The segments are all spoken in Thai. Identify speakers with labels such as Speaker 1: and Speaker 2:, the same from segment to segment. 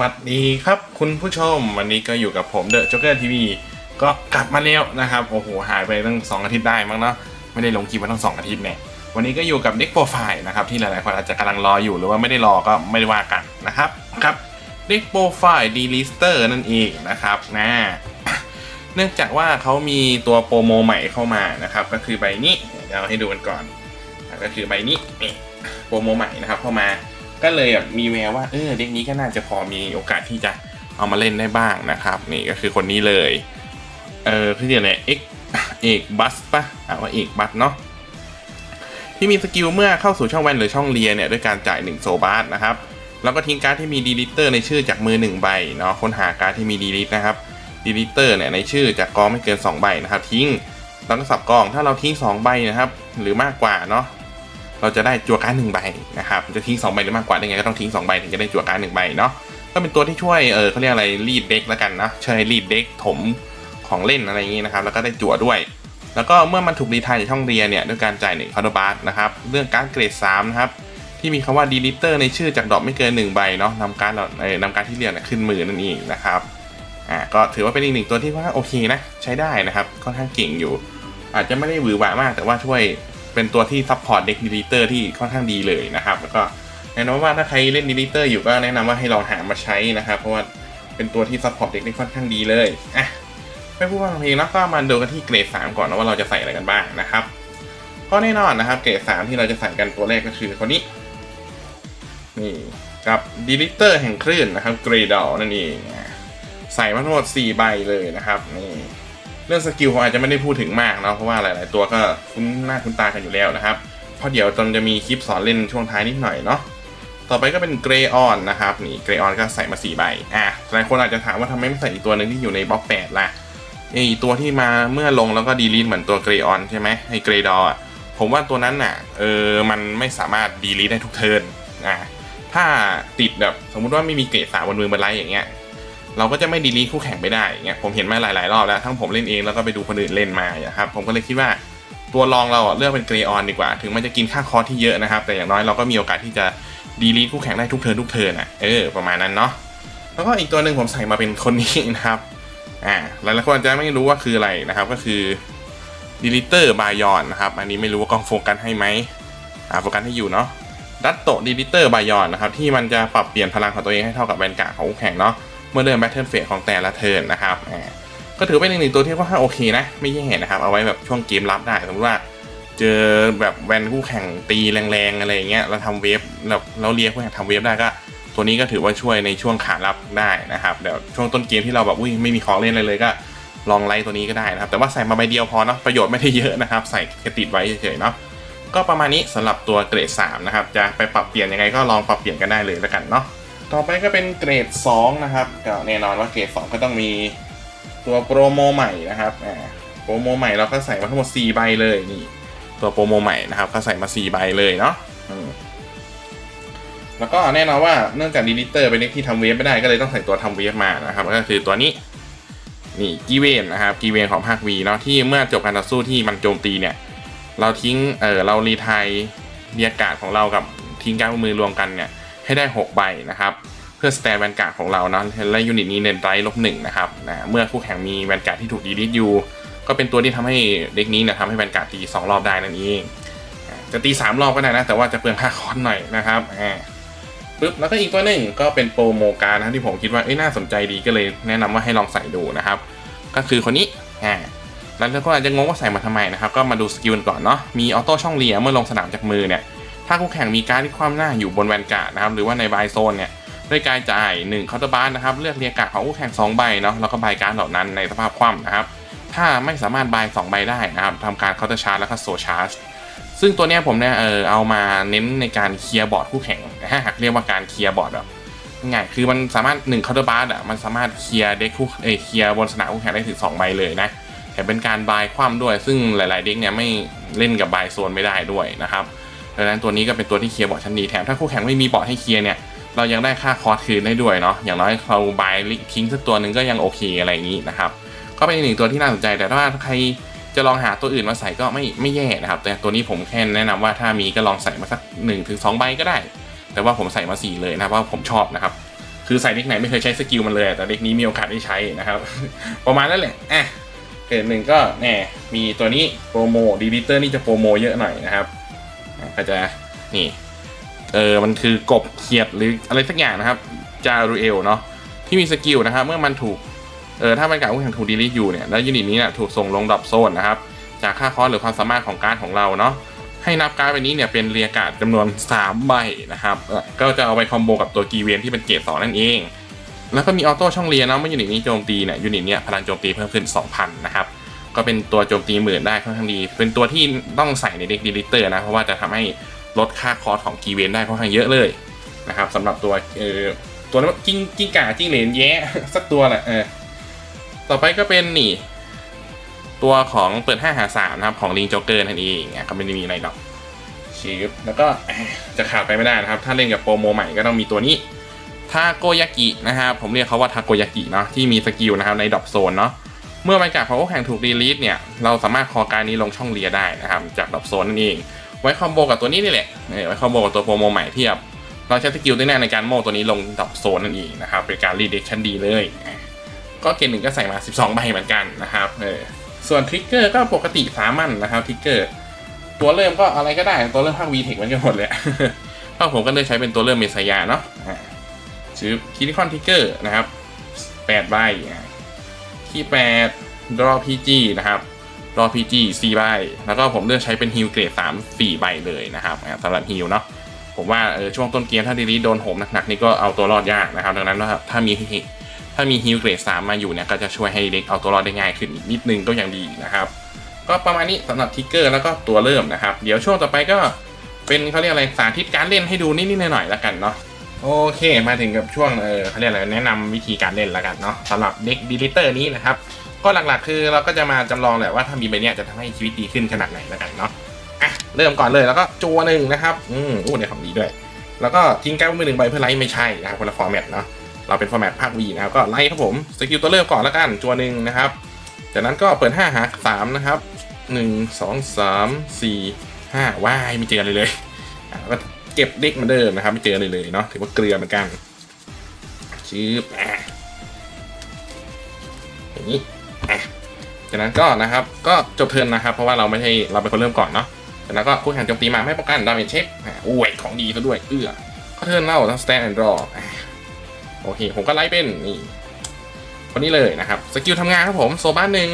Speaker 1: วัสดีครับคุณผู้ชมวันนี้ก็อยู่กับผมเดอะจ็อกเกอร์ทีวีก็กลับมาแล้วนะครับ โอ้โห หายไปตั้ง 2 อาทิตย์ได้มั้งเนาะไม่ได้ลงคลิปมาตั้ง 2 อาทิตย์เนี่ยวันนี้ก็อยู่กับเด็กโปรไฟล์นะครับที่หลายๆคนอาจจะกำลังรออยู่หรือว่าไม่ได้รอก็ไม่ได้ว่ากันนะครับครับเด็กโปรไฟล์ดีลิสเตอร์นั่นเองนะครับนะเนื่องจากว่าเขามีตัวโปรโมใหม่เข้ามานะครับก็คือใบนี้เดี๋ยวให้ดูกันก่อน ก็คือใบนี้นี่โปรโมใหม่นะครับเข้ามา ก็เลยแบบมีแววว่าเออเด็กนี้ก็น่าจะพอมีโอกาสที่จะเอามาเล่นได้บ้างนะครับ นี่ก็คือคนนี้เลยเออคือเนี่ยเอกเอกบัสปะอ่าว่าเอกบัสเนาะที่มีสกิลเมื่อเข้าสู่ช่องแวนหรือช่องเลียเนี่ยด้วยการจ่าย 1 โซบาสนะครับแล้วก็ทิ้งการ์ดที่มีดีลิเตอร์ในชื่อจากมือ 1 ใบเนาะค้นหาการ์ดที่มีดีลิตนะครับดีลิเตอร์เนี่ยในชื่อจากกองไม่เกิน 2 ใบนะครับทิ้งแล้วก็สับกองถ้าเราทิ้ง 2 ใบนะครับหรือมากกว่าเนาะ เราจะได้จั่วการ์ดหนึ่งใบนะครับจะทิ้ง2ใบหรือมากกว่าได้ไงก็ต้องทิ้ง2ใบถึงจะได้จั่วการ์ดหนึ่งใบเนาะก็เป็นตัวที่ช่วยเออเขาเรียกอะไรรีดเด็กแล้วกันนะช่วยรีดเด็กถมของเล่นอะไรอย่างงี้นะครับแล้วก็ได้จั่วด้วย แล้วก็เมื่อมันถูกรีทายจากช่องเรียนเนี่ยด้วยการจ่ายหนึ่งคาร์ดบาร์นะครับเรื่องการ์ดเกรด3นะครับที่มีคำว่าดีลิเตอร์ในชื่อจากดอกไม่เกิน1ใบเนาะนำการ์ดเราเออนำการ์ดที่เรียนขึ้นมือนั่นเองนะครับอ่าก็ถือว่าเป็นอีกหนึ่งตัวที่ว่าโอเคนะใช้ได้นะครับค่อนข้างเก่งอยู่ อาจจะไม่ได้หวือหวามากแต่ว่าช่วย เป็นตัวที่ซัพพอร์ตเด็กดีลิเตอร์ที่ค่อนข้างดีเลยนะครับ แล้วก็แนะนำว่าถ้าใครเล่นดีลิเตอร์อยู่ก็แนะนำว่าให้ลองหามาใช้นะครับ เพราะว่าเป็นตัวที่ซัพพอร์ตเด็กได้ค่อนข้างดีเลยอะไม่พูดว่าเพลงแล้วก็มาดูกันที่เกรด 3 ก่อนนะว่าเราจะใส่อะไรกันบ้างนะครับก็แน่นอนนะครับ เกรด 3 ที่เราจะใส่กันตัวแรกก็คือคนนี้ นี่กับดีลิเตอร์แห่งคลื่นนะครับเกรดอลนั่นเองใส่มาทั้งหมด 4 ใบเลยนะครับนี่ เรื่องสกิลผมอาจจะไม่ได้พูดถึงมากเนาะเพราะว่าหลาย ๆ ตัวก็คุ้นหน้าคุ้นตากันอยู่แล้วนะครับเพราะเดี๋ยวตอนจะมีคลิปสอนเล่นช่วงท้ายนิดหน่อยเนาะต่อไปก็เป็นเกรย์ออนนะครับนี่เกรย์ออนก็ใส่มา4ใบอะหลายคนอาจจะถามว่าทำไมไม่ใส่อีกตัวหนึ่งที่อยู่ในบล็อก8ล่ะไอตัวที่มาเมื่อลงแล้วก็ดีลีทเหมือนตัวเกรย์ออนใช่ไหมไอเกรย์ดออะผมว่าตัวนั้นน่ะเออมันไม่สามารถดีลีทได้ทุกเทิร์นอะถ้าติดแบบสมมุติว่าไม่มีเกรดสามบนมือบนไลท์อย่างเงี้ย เราก็จะไม่ดีลีคู่แข่งไปได้เงี้ยผมเห็นมาหลาย ๆ รอบแล้วทั้งผมเล่นเองแล้วก็ไปดูคนอื่นเล่นมาครับผมก็เลยคิดว่าตัวรองเราเลือกเป็นเกรออนดีกว่า ถึงมันจะกินค่าคอร์ที่เยอะนะครับ แต่อย่างน้อยเราก็มีโอกาสที่จะดีลีคู่แข่งได้ทุกเทิร์นทุกเทิร์นอะเออประมาณนั้นเนาะแล้วก็อีกตัวหนึ่งผมใส่มาเป็นคนนี้นะครับอ่าหลายๆคนอาจจะไม่รู้ว่าคืออะไรนะครับก็คือดีลิเตอร์บายอนนะครับอันนี้ไม่รู้ว่ากล้องโฟกัสให้ไหมอ่าโฟกัสให้อยู่เนาะดัตโตดีลิเตอร์บายอนนะครับที่มันจะปรับเปลี่ยนพลังของตัวเองให้เท่ากับแวนการ์ดของคู่แข่งเนาะ มื่อเริ่มแบทเทิลเฟสของแต่ละเทิร์นนะครับอ่าก็ถือเป็นอีกหนึ่งตัวที่ค่อนข้างโอเคนะ ไม่แย่นะครับ เอาไว้แบบช่วงเกมรับได้สมมติว่า เจอแบบแวนคู่แข่งตีแรงๆอะไรเงี้ยเราทำเวฟแบบเราเรียกคู่แข่งทำเวฟได้ก็ ตัวนี้ก็ถือว่าช่วยในช่วงขารับได้นะครับเดี๋ยวช่วงต้นเกมที่เราแบบอุ้ยไม่มีของเล่นอะไรเลยก็ลองไล่ตัวนี้ก็ได้นะครับ แต่ว่าใส่มาใบเดียวพอเนาะประโยชน์ไม่ได้เยอะนะครับ ใส่แค่ติดไว้เฉยๆเนาะก็ประมาณนี้สำหรับตัวเกรด3นะครับจะไปปรับเปลี่ยนยังไงก็ลองปรับเปลี่ยนกันได้เลยแล้วกันเนาะ ต่อไปก็เป็นเกรด 2 นะครับก็แน่นอนว่าเกรด 2 ก็ต้องมีตัวโปรโมใหม่นะครับอ่าโปรโมใหม่เราก็ใส่มาทั้งหมด 4 ใบเลยนี่ ตัวโปรโมใหม่นะครับก็ใส่มา 4 ใบเลยเนาะแล้วก็แน่นอนว่าเนื่องจากดีลิเตอร์เป็นเด็กที่ทำเวฟไม่ได้ก็เลยต้องใส่ตัวทำเวฟมานะครับ ก็คือตัวนี้นี่กีเวนนะครับกีเวนของภาควีเนาะที่เมื่อจบการต่อสู้ที่มันโจมตีเนี่ย เราทิ้งเออเรารีไทายเรียกการ์ดของเรากับทิ้งการมือรวมกันเนี่ย ให้ได้ 6 ใบนะครับ เพื่อสแตนแวนการ์ดของเราเนาะและยูนิตนี้เน้นไรลบหนึ่งนะครับนะเมื่อคู่แข่งมีแวนการ์ดที่ถูกดีลิทอยู่ ก็เป็นตัวที่ทำให้เด็กนี้นี่ยทำให้แวนการ์ดตีสองรอบได้นั่นเองจะตีสามรอบก็ได้นะ แต่ว่าจะเปลืองค่าคอนหน่อยนะครับอ่าปึ๊บแล้วก็อีกตัวหนึ่งก็เป็นโปรโมการนะที่ผมคิดว่าเอ้ยน่าสนใจดีก็เลยแนะนำว่าให้ลองใส่ดูนะครับ ก็คือคนนี้อ่าแล้วกคนอาจจะงงว่าใส่มาทำไมนะครับ ก็มาดูสกิลก่อนเนาะมีออโต้ช่องเลียเมื่อลงสนามจากมือเนี่ย ถ้าคู่แข่งมีการที่คว่ำหน้าอยู่บนแวนการ์ดนะครับหรือว่าในบายโซนเนี่ยด้วยการจ่าย1เคาน์เตอร์บาร์นะครับเลือกเรียกการ์ดของคู่แข่ง2ใบเนาะแล้วก็บายการ์ดเหล่านั้นในสภาพคว่ำนะครับถ้าไม่สามารถบาย2ใบได้นะครับทำการเคาน์เตอร์ชาร์จแล้วก็โซชาร์จซึ่งตัวเนี้ยผมเนี่ยเออเอามาเน้นในการเคลียร์บอร์ดคู่แข่งนะฮะหากเรียกว่าการเคลียร์บอร์ดแบบง่ายคือมันสามารถ1เคาน์เตอร์บาร์อะมันสามารถเคลียร์เด็กคู่เอเคลียร์บนสนามคู่แข่งได้ถึง2ใบเลยนะแถมเป็นการบายคว่ำด้วย ซึ่งหลาย ๆ เด็กเนี่ยไม่เล่นกับบายโซนไม่ได้ด้วยนะครับ ดังนั้นตัวนี้ก็เป็นตัวที่เคลียร์บอร์ดชั้นดีแถมถ้าคู่แข่งไม่มีบอร์ดให้เคลียร์เนี่ยเรายังได้ค่าคอร์สคืนได้ด้วยเนาะอย่างน้อยเราบายทิ้งสักตัวหนึ่งก็ยังโอเคอะไรอย่างนี้นะครับก็เป็นอีกหนึ่งตัวที่น่าสนใจแต่ถ้าใครจะลองหาตัวอื่นมาใส่ก็ไม่ไม่แย่นะครับ แต่ตัวนี้ผมแค่แนะนำว่าถ้ามีก็ลองใส่มาสัก1นถึงสใบก็ได้ แต่ว่าผมใส่มา 4 เลยนะเพราะว่าผมชอบนะครับ คือใส่เด็กไหนไม่เคยใช้สกิลมันเลย แต่เด็กนี้มีโอกาสได้ใช้นะครับ ประมาณนั้นแหละอะเกรดหนึ่งก็แน่มีตัวนี้โปรโมดีลิเตอร์นี่จะโปรโมเยอะหน่อยนะครับ ก็จะนี่เออมันคือกบเขียดหรืออะไรสักอย่างนะครับจารูเอลเนาะที่มีสกิลนะครับ เมื่อมันถูกเออถ้ามันกับคู่แข่งถูกดีลิทอยู่เนี่ยแล้วยูนิตนี้เนี่ยถูกส่งลงดรอปโซนนะครับ จากค่าคอสหรือความสามารถของการดของเราเนาะให้นับการ์ดใบนี้เนี่ยเป็นเรียกการ์ดจำนวน 3 ใบนะครับ ก็จะเอาไปคอมโบกับตัวกีเวนที่เป็นเกรดสองนั่นเอง แล้วก็มีออโต้ช่องเรียนเนาะเมื่อยูนิตนี้โจมตีเนี่ยยูนิตเนี้ยพลังโจมตีเพิ่มขึ้น 2,000 นะครับ ก็เป็นตัวโจมตีหมื่นได้ค่อนข้างดี เป็นตัวที่ต้องใส่ในเด็กดีลิเตอร์นะ เพราะว่าจะทำให้ลดค่าคอสของกีเวนได้ค่อนข้างเยอะเลยนะครับสำหรับตัวเออตัวนั้นกิ้งกิ้งก่าจิ้งเหลนแย้สักตัวแหละเออต่อไปก็เป็นนี่ ตัวของเปิด 5 หา 3 นะครับ ของลิงโจเกอร์นั่นเองอะก็ไม่ได้มีอะไรหรอกชิปแล้วก็จะขาดไปไม่ได้นะครับ ถ้าเล่นกับโปรโมใหม่ก็ต้องมีตัวนี้ทาโกยากินะครับผมเรียกเขาว่าทาโกยากิเนาะที่มีสกิลนะครับในดรอปโซนเนาะ เมื่อบรรยากาศของคู่แข่งถูกดีลีทเนี่ยเราสามารถคอการนี้ลงช่องเลียได้นะครับจากดรอปโซนนั่นเอง ไว้คอมโบกับตัวนี้นี่แหละไว้คอมโบกับตัวโปรโมใหม่ที่แบเราใช้สกิลได้แน่ในการโม่ตัวนี้ลงดรอปโซนนั่นเองนะครับเป็นการรีเด็กชันดีเลย ก็เกณฑ์หนึ่งก็ใส่มา 12 ใบเหมือนกันนะครับเออส่วนทริกเกอร์ก็ปกติสามัญนะครับทริกเกอร์ตัวเริ่มก็อะไรก็ได้ตัวเริ่มภาควีเทคมันก็หมดเลยภาคผมก็เลยใช้เป็นตัวเริ่มเมสยาเนาะชื่อคิริคอนทริกเกอร์นะครับ8ใบ ที่ 8 draw PG นะครับ draw PG 4ใบ แล้วก็ผมเลือกใช้เป็นฮิลเกรด3 4ใบเลยนะครับสำหรับฮิลเนาะผมว่าเออช่วงต้นเกมถ้าดีลีโดนโหมหนักๆนี่ก็เอาตัวรอดยากนะครับ ดังนั้นถ้ามีถ้ามีฮิลเกรด3มาอยู่เนี่ยก็จะช่วยให้เด็กเอาตัวรอดได้ง่ายขึ้นอีกนิดนึงก็ยังดีนะครับ ก็ประมาณนี้สำหรับทิกเกอร์แล้วก็ตัวเริ่มนะครับ เดี๋ยวช่วงต่อไปก็เป็นเขาเรียกอะไรสาธิตการเล่นให้ดูนิดๆหน่อยๆแล้วกันเนาะ โอเค มาถึงกับช่วงเออเขาเรียกอะไรแนะนำวิธีการเล่นแล้วกันเนาะสำหรับเด็กดีลิเตอร์นี้นะครับ ก็หลักๆคือเราก็จะมาจำลองแหละว่าถ้ามีใบเนี้ยจะทำให้ชีวิตดีขึ้นขนาดไหนแล้วกันเนาะอะเริ่มก่อนเลยแล้วก็จัวหนึ่งนะครับ อืมอู้เดี๋ยวของดีด้วย แล้วก็ทิ้งแการ์ดมือหนึ่งใบเพื่อไลท์ไม่ใช่นะครับคนละฟอร์แมตเนาะเราเป็นฟอร์แมตภาควีนะครับก็ไล่ครับผมสกิลตัวเริ่มก่อนแล้วกันจัวหนึ่งนะครับจากนั้นก็เปิด5หา3นะครับ 1 2 3 4 5ว้ายไม่เจอเลยเลยแล้วก็ เก็บเด็กมือนเดิมนะครับ ไม่เจอเลยเลยเนาะถือว่าเกลือเหมือนกันชืบอะอย่างนี้อะจากนั้นก็นะครับก็จบเทิร์นนะครับ เพราะว่าเราไม่ใช่เราเป็นคนเริ่มก่อนเนาะจากนั้นก็คู่แข่งโจมตีมาไม่ป้องกันดาเมจเช็คอะโอ้ยของดีซะด้วยเอื้อก็เทิร์นเล่าทั้ง stand and draw อะโอเคผมก็ไล่เป็นนี่คนนี้เลยนะครับสกิลทำงานครับผมโซบ้านหนึ่ง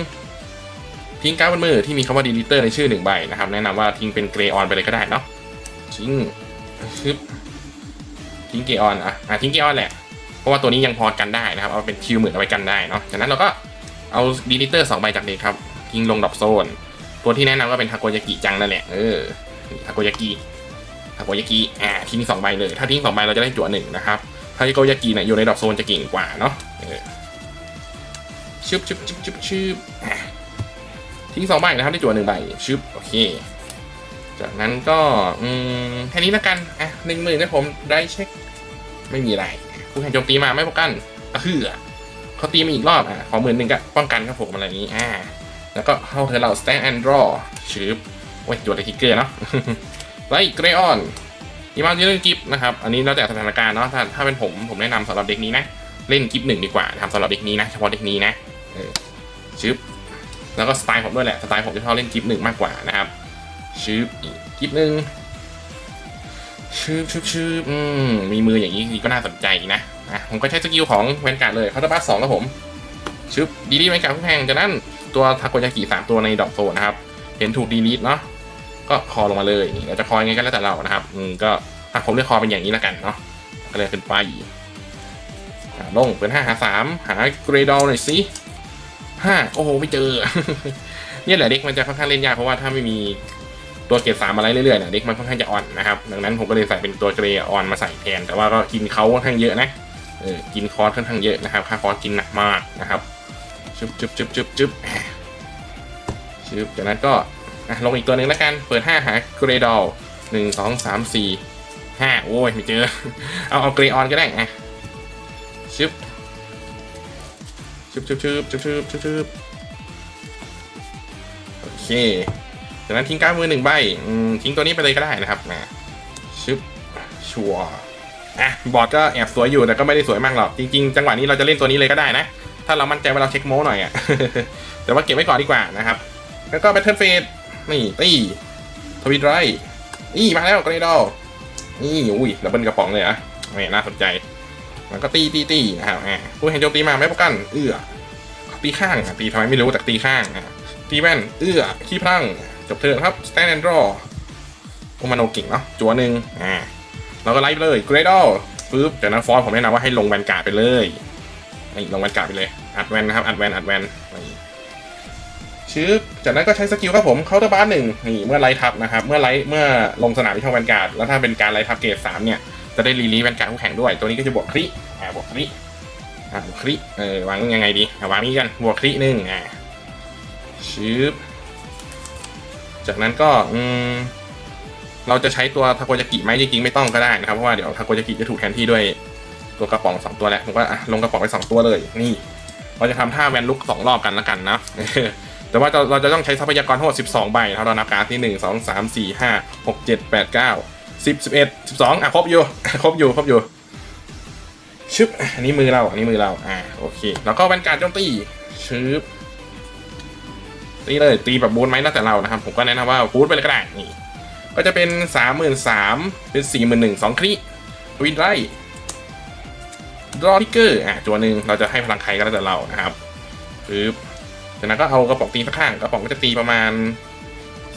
Speaker 1: ทิ้งการ์ดบนมือที่มีคำว่าดีลิเตอร์ในชื่อหนึ่งใบนะครับ แนะนำว่าทิ้งเป็นเกรออนไปเลยก็ได้เนาะทิ้ง ชึบทิ้งเกรออนอะอะทิ้งเกรออนแหละ เพราะว่าตัวนี้ยังพอกันได้นะครับ เอาเป็นคิวหมื่นเอาไว้กันได้เนาะจากนั้นเราก็เอาดีลิเตอร์สองใบจากเด็กครับทิ้งลงดรอปโซน ตัวที่แนะนำก็เป็นทาโกยากิจังนั่นแหละเออทาโกยากิทาโกยากิอ่าทิ้งสองใบเลย ถ้าทิ้งสองใบเราจะได้จั่วหนึ่งนะครับทาโกยากิเนี่ยอยู่ในดอกโซนจะเก่งกว่าเนาะชึบชึบชึบชึบชึบทิ้งสองใบนะครับได้จั่วหนึ่งใบชึบโอเค จากนั้นก็อืมแค่นี้แล้วกันอะหนึ่งหมื่นนะผมได้เช็ค ไม่มีอะไรคู่แข่งโจมตีมาไม่ป้องกันอะคือเขาตีมาอีกรอบอะขอหมื่นหนึ่งก็ป้องกันครับผมอะไรอย่างนี้อ่าแล้วก็เข้าเธอเรา stand and draw ชึบโอ้ยจั่วแต่ทิกเกอร์เนาะไล่เกรออนอีมาที่เล่นกิฟต์นะครับ อันนี้แล้วแต่สถานการณ์เนาะถ้าถ้าเป็นผมผมแนะนำสำหรับเด็กนี้นะ เล่นกิฟต์หนึ่งดีกว่าทำสำหรับเด็กนี้นะ เฉพาะเด็กนี้นะเออชึบแล้วก็สไตล์ผมด้วยแหละ สไตล์ผมจะชอบเล่นกิฟต์หนึ่งมากกว่านะครับ ชึบอีกกิฟต์หนึ่งชึบชึบชึบอืมมีมืออย่างนี้ก็น่าสนใจนะอะผมก็ใช้สกิลของแวนการ์ดเลยคาร์บัสสองแล้วผมชึบดีลีแวนการ์ดคู่แข่งจากนั้นตัวทาโกยากิสามตัวในดอกโซนนะครับ เห็นถูกดีลีทเนาะก็คอลงมาเลยเราจะคอยังไงก็แล้วแต่เรานะครับอืมก็ถ้าผมเลือกคอเป็นอย่างนี้แล้วกันเนาะก็เลยขึ้นไปลงเป็นห้าหาสามหาเกรดอลหน่อยสิห้าโอ้โหไม่เจอ เนี่ยแหละเด็กมันจะค่อนข้างเล่นยากเพราะว่าถ้าไม่มี ตัวเกรดสามอะไรเรื่อยๆเนี่ยเด็กมันค่อนข้างจะอ่อนนะครับดังนั้นผมก็เลยใส่เป็นตัวเกรย์อ่อนมาใส่แทน แต่ว่าก็กินเขาค่อนข้างเยอะนะเออกินคอร์สค่อนข้างเยอะนะครับค่าคอร์สกินหนักมากนะครับจุ๊บจุ๊บจุ๊บจุ๊บจุ๊บจุ๊บจากนั้นก็ลงอีกตัวหนึ่งแล้วกันเปิดห้5หาเกรดอลหนึ่งสองสามสี่ห้าโอ้ยไม่เจอ เอาเอาเกรออนก็ได้อจุ๊บจุ๊บจุ๊บจุ๊บจุ๊บจุ๊บโอเค จากนั้นทิ้งการ์ดมือหนึ่งใบทิ้งตัวนี้ไปเลยก็ได้นะครับนะชึบชัวอะบอร์ดก็แอบสวยอยู่แต่ก็ไม่ได้สวยมากหรอกจริงๆ จังหวะนี้เราจะเล่นตัวนี้เลยก็ได้นะ ถ้าเรามั่นใจว่าเราเช็คโม้หน่อยอะแต่ว่าเก็บไว้ก่อนดีกว่านะครับ แล้วก็แบทเทิลเฟสนี่ตีทวิตไรนี่มาแล้วกรดอลนี่อุ้ยดับเบิลกระป๋องเลยอะแหมน่าสนใจ มันก็ตีตีตีนะครับอ่าผู้เห็นโจมตีมาไม่ป้องกัน เอื้อตีข้างตีทำไมไม่รู้แต่ตีข้างตีแว่นเอื้อขี้พลัง จบเทิร์นครับ stand and draw โอมาโนเก่งเนาะจัวหนึ่งอ่าเราก็ไล่ไปเลยเกรดอลปึ๊บจากนั้นฟอสผมแนะนำว่าให้ลงแวนการ์ดไปเลยนี่ลงแวนการ์ดไปเลย อัดแวนนะครับ อัดแวนอัดแวนนี่ชืบจากนั้นก็ใช้สกิลครับผมเคาน์เตอร์บาร์หนึ่งนี่เมื่อไลท์ทับนะครับ เมื่อไลท์เมื่อลงสนามที่ช่องแวนการ์ดแล้วถ้าเป็นการไลท์ทับเกรดสามเนี่ย จะได้รีลีแวนการ์ดคู่แข่งด้วย ตัวนี้ก็จะบวกคริอ่าบวกคริอ่าบวกคริเออวางยังไงดีอ่าวางนี้กันบวกคริหนึ่งอ่าชืบ จากนั้นก็อืมเราจะใช้ตัวทาโกยากิไหมจริงๆไม่ต้องก็ได้นะครับเพราะว่าเดี๋ยวทาโกยากิจะถูกแทนที่ด้วยตัวกระป๋องสองตัวแหละผมก็อะลงกระป๋องไปสองตัวเลยนี่เราจะทำท่าแวนลุกสองรอบกันล้วกันนะแต่ว่าเราจะต้องใช้ทรัพยากรทั้งหมด 12 ใบนะครับเรานับการดที่ 1 2 3 4 5 6 7 8 9 10 11 12 อะครบอยู่ ครบอยู่ ครบอยู่ ชึบ อันนี้มือเรา อันนี้มือเรา อ่า โอเค แล้วก็แวนการ์ดโจมตีชึบ ตีเลยตีแบบบูทไหมแล้วแต่เรานะครับ ผมก็แนะนำว่าบูทไปเลยก็ได้นี่ก็จะเป็นสามหมื่นสามเป็นสี่หมื่นหนึ่งสองคลิวินไรดรอทิกเกอร์อะตัวหนึ่งเราจะให้พลังใครก็แล้วแต่เรานะครับปึ๊บจากนั้นก็เอากระป๋องตีสักข้างกระป๋องก็จะตีประมาณ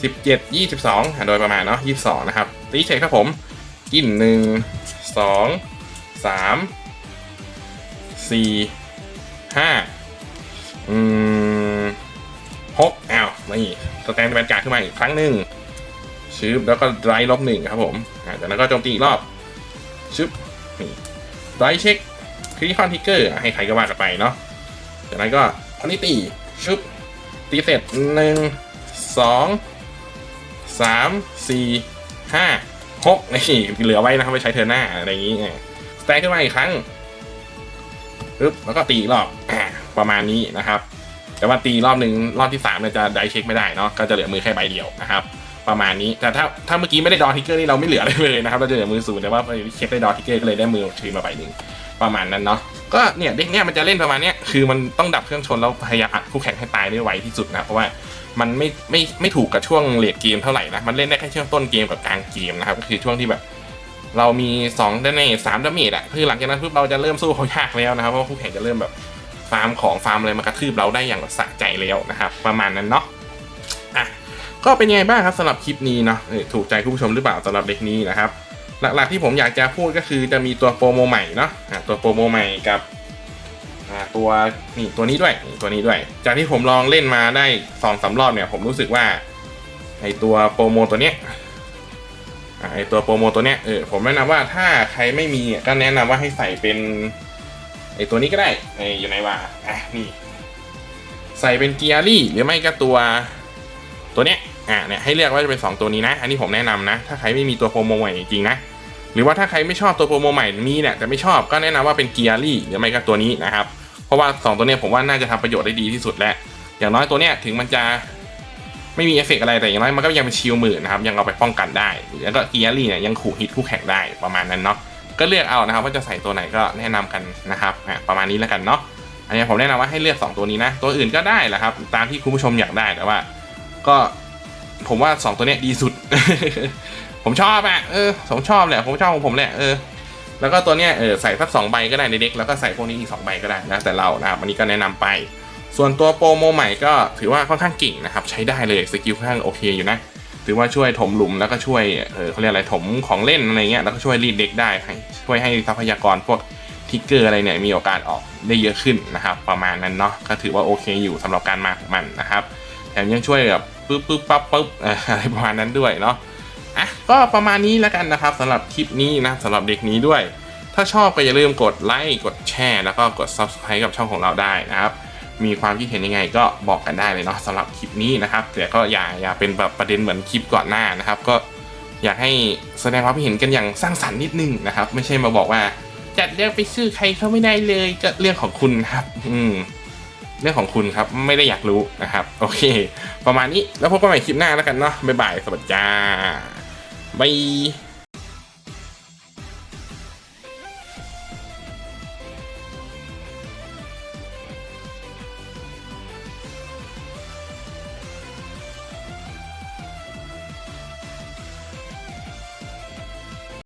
Speaker 1: สิบเจ็ดยี่สิบสองโดยประมาณเนาะยี่สิบสองนะครับ ตีเฉยครับผมกินหนึ่งสองสามสี่ห้าอืม หกอ้าวนี่สแตนแวนการ์ดขึ้นมาอีกครั้งหนึ่งชึบแล้วก็ไดรลบหนึ่งครับผมจากนั้นก็โจมตีอีกรอบชึบนี่ไดรเช็คคริคอนทิกเกอร์ให้ใครก็ว่ากันไปเนาะจากนั้นก็อันนี้ตีชึบตีเสร็จหนึ่งสองสามสี่ห้าหกนี่เหลือไว้นะครับไปใช้เทอร์หน้าอะไรอย่างงี้สแตนขึ้นมาอีกครั้งปึ๊บแล้วก็ตีอีกรอบประมาณนี้นะครับ แต่ว่าตีรอบหนึ่งรอบที่สามเนี่ยจะไดรเช็คไม่ได้เนาะก็จะเหลือมือแค่ใบเดียวนะครับประมาณนี้แต่ถ้าถ้าเมื่อกี้ไม่ได้ดอทิกเกอร์นี่เราไม่เหลืออะไรเลยนะครับเราจะเหลือมือศูนย์แต่ว่าพอเช็คได้ดอทิกเกอร์ก็เลยได้มือถือมาใบหนึ่งประมาณนั้นเนาะก็เนี่ยเด็กเนี่ยมันจะเล่นประมาณเนี้ยคือมันต้องดับเครื่องชนแล้วพยายามอัดคู่แข่งให้ตายได้ไวที่สุดนะเพราะว่ามันไม่ไม่ไม่ถูกกับช่วงเลดเกมเท่าไหร่นะมันเล่นได้แค่ช่วงต้นเกมกับกลางเกมนะครับก็คือช่วงที่แบบ เรามี2ดาเมจสามดาเมจอะคือหลังจากนั้นปุ๊บเราจะเริ่มสู้เขายากแล้วนะครับเพราะคู่แข่งจะเริ่มแบบ ฟาร์มของฟาร์มอะไรมากระทืบเราได้อย่างสะใจแล้วนะครับ ประมาณนั้นเนาะอะก็เป็นยังไงบ้างครับสำหรับคลิปนี้เนาะถูกใจคุณผู้ชมหรือเปล่าสำหรับเด็กนี้นะครับ หลักๆที่ผมอยากจะพูดก็คือจะมีตัวโปรโมใหม่เนาะอะตัวโปรโมใหม่กับอ่าตัวนี่ตัวนี้ด้วยตัวนี้ด้วย จากที่ผมลองเล่นมาได้สองสารอบเนี่ยผมรู้สึกว่าไอตัวโปรโมตัวเนี้ยอะไอตัวโปรโมตัวเนี้ยเออผมแนะนำว่าถ้าใครไม่มีก็แนะนำว่าให้ใส่เป็น ไอตัวนี้ก็ได้ไออยู่ในว่าอะนี่ ใส่เป็นเกียร์รี่หรือไม่ก็ตัว ตัวเนี้ยอ่าเนี่ยให้เลือกว่าจะเป็น 2 ตัวนี้นะ อันนี้ผมแนะนำนะ ถ้าใครไม่มีตัวโปรโมใหม่จริงนะ หรือว่าถ้าใครไม่ชอบตัวโปรโมใหม่มีเนี่ยแต่ไม่ชอบก็แนะนำว่าเป็นเกียร์รี่หรือไม่ก็ตัวนี้นะครับ เพราะว่า 2 ตัวเนี้ยผมว่าน่าจะทำประโยชน์ได้ดีที่สุดแล้ว อย่างน้อยตัวเนี้ยถึงมันจะไม่มีเอฟเฟกอะไรแต่อย่างน้อยมันก็ยังเป็นชิลหมือนะครับยังเอาไปป้องกันได้แล้วก็เกียร์รี่เนี่ยยังขู่ฮิตคู่แข่งได้ประมาณนั้นเนาะ ก็เลือกเอานะครับว่าจะใส่ตัวไหนก็แนะนำกันนะครับประมาณนี้แล้วกันเนาะอันนี้ผมแนะนำว่าให้เลือก 2 ตัวนี้นะ ตัวอื่นก็ได้แหละครับ ตามที่คุณผู้ชมอยากได้แต่ว่า ก็ผมว่า 2 ตัวเนี้ยดีสุด ผมชอบอะเออผมชอบแหละผมชอบของผมแหละเออแล้วก็ตัวเนี้ยเออใส่สักสองใบก็ได้ในเด็กแล้วก็ใส่พวกนี้อีก2ใบก็ได้นะแต่เรานะครับอันนี้ก็แนะนำไปส่วนตัวโปรโมใหม่ก็ถือว่าค่อนข้างเก่งนะครับ ใช้ได้เลยสกิลค่อนข้างโอเคอยู่นะ ถือว่าช่วยถมหลุมแล้วก็ช่วยเออเขาเรียกอะไรถมของเล่นอะไรเงี้ยแล้วก็ช่วยรีดเด็กได้ให้ช่วยให้ทรัพยากรพวกทิกเกอร์อะไรเนี่ยมีโอกาสออกได้เยอะขึ้นนะครับประมาณนั้นเนาะก็ถือว่าโอเคอยู่สำหรับการมาของมันนะครับแถมยังช่วยแบบปึ๊บปึ๊บปั๊บปึ๊บอะไรประมาณนั้นด้วยเนาะอะก็ประมาณนี้แล้วกันนะครับสำหรับคลิปนี้นะสำหรับเด็กนี้ด้วย ถ้าชอบก็อย่าลืมกดไลค์กดแชร์แล้วก็กด subscribe กับช่องของเราได้นะครับ มีความคิดเห็นยังไงก็บอกกันได้เลยเนาะสำหรับคลิปนี้นะครับแต่ก็อย่าอย่าเป็นแบบประเด็นเหมือนคลิปก่อนหน้านะครับ ก็อยากให้แสดงความคิดเห็นกันอย่างสร้างสรรค์นิดนึงนะครับ ไม่ใช่มาบอกว่าจัดเรื่องไปซื้อใครเขาไม่ได้เลยก็เรื่องของคุณครับ อืมเรื่องของคุณครับไม่ได้อยากรู้นะครับ โอเค ประมาณนี้แล้วพบกันใหม่คลิปหน้าแล้วกันเนาะบ๊ายบายสวัสดีจ้าบาย